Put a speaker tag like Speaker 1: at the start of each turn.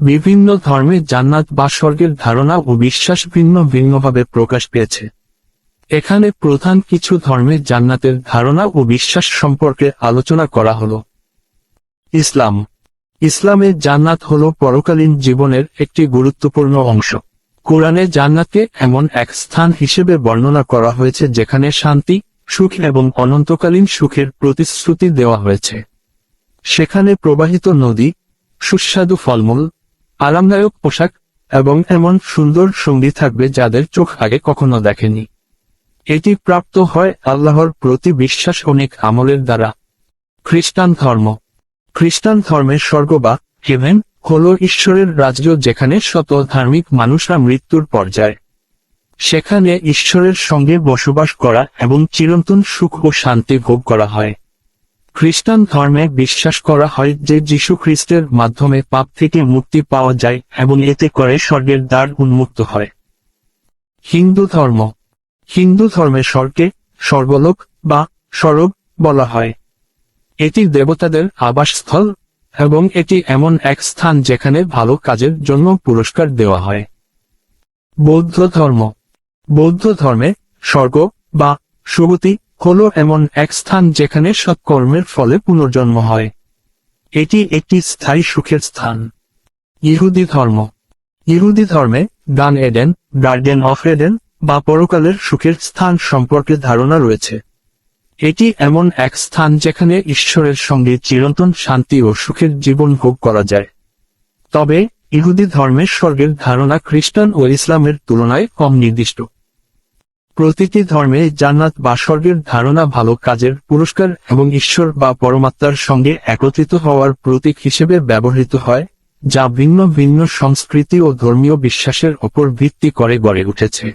Speaker 1: বিভিন্ন ধর্মে জান্নাত বা স্বর্গের ধারণা ও বিশ্বাস ভিন্ন ভিন্নভাবে প্রকাশ পেয়েছে। এখানে প্রধান কিছু ধর্মে জান্নাতের ধারণা ও বিশ্বাস সম্পর্কে আলোচনা করা হল। ইসলাম। ইসলামে জান্নাত হল পরকালীন জীবনের একটি গুরুত্বপূর্ণ অংশ। কোরআনে জান্নাতকে এমন এক স্থান হিসেবে বর্ণনা করা হয়েছে যেখানে শান্তি, সুখ এবং অনন্তকালীন সুখের প্রতিশ্রুতি দেওয়া হয়েছে। সেখানে প্রবাহিত নদী, সুস্বাদু ফলমূল আরামদায়ক পোশাক এবং এমন সুন্দর সঙ্গী থাকবে যাদের চোখ আগে কখনো দেখেনি। এটি প্রাপ্ত হয় আল্লাহর প্রতি বিশ্বাস অনেক আমলের দ্বারা। খ্রিস্টান ধর্ম। খ্রিস্টান ধর্মের স্বর্গ বা হেভেন হল ঈশ্বরের রাজ্য যেখানে শত ধার্মিক মানুষরা মৃত্যুর পর্যায়ে। সেখানে ঈশ্বরের সঙ্গে বসবাস করা এবং চিরন্তন সুখ ও শান্তি ভোগ করা হয়। খ্রিস্টান ধর্মে বিশ্বাস করা হয় যে যীশু খ্রিস্টের মাধ্যমে পাপ থেকে মুক্তি পাওয়া যায় এবং এতে করে স্বর্গের দ্বার উন্মুক্ত হয়। হিন্দু ধর্ম। হিন্দু ধর্মে স্বর্গে স্বর্গলোক বা স্বরগ বলা হয়। এটি দেবতাদের আবাসস্থল এবং এটি এমন এক স্থান যেখানে ভালো কাজের জন্য পুরস্কার দেওয়া হয়। বৌদ্ধ ধর্ম। বৌদ্ধ ধর্মে স্বর্গ বা সুগতি হল এমন এক স্থান যেখানে সৎকর্মের ফলে পুনর্জন্ম হয়। এটি একটি স্থায়ী সুখের স্থান। ইহুদি ধর্ম। ইহুদি ধর্মে গান এডেন, গার্ডেন অফ এডেন বা পরকালের সুখের স্থান সম্পর্কে ধারণা রয়েছে। এটি এমন এক স্থান যেখানে ঈশ্বরের সঙ্গে চিরন্তন শান্তি ও সুখের জীবন ভোগ করা যায়। তবে ইহুদি ধর্মের স্বর্গের ধারণা খ্রিস্টান ও ইসলামের তুলনায় কম নির্দিষ্ট। প্রতিটি ধর্মে জান্নাত বা স্বর্গের ধারণা ভালো কাজের পুরস্কার এবং ঈশ্বর বা পরমাত্মার সঙ্গে একত্রিত হওয়ার প্রতীক হিসেবে ব্যবহৃত হয়, যা ভিন্ন ভিন্ন সংস্কৃতি ও ধর্মীয় বিশ্বাসের ওপর ভিত্তি করে গড়ে উঠেছে।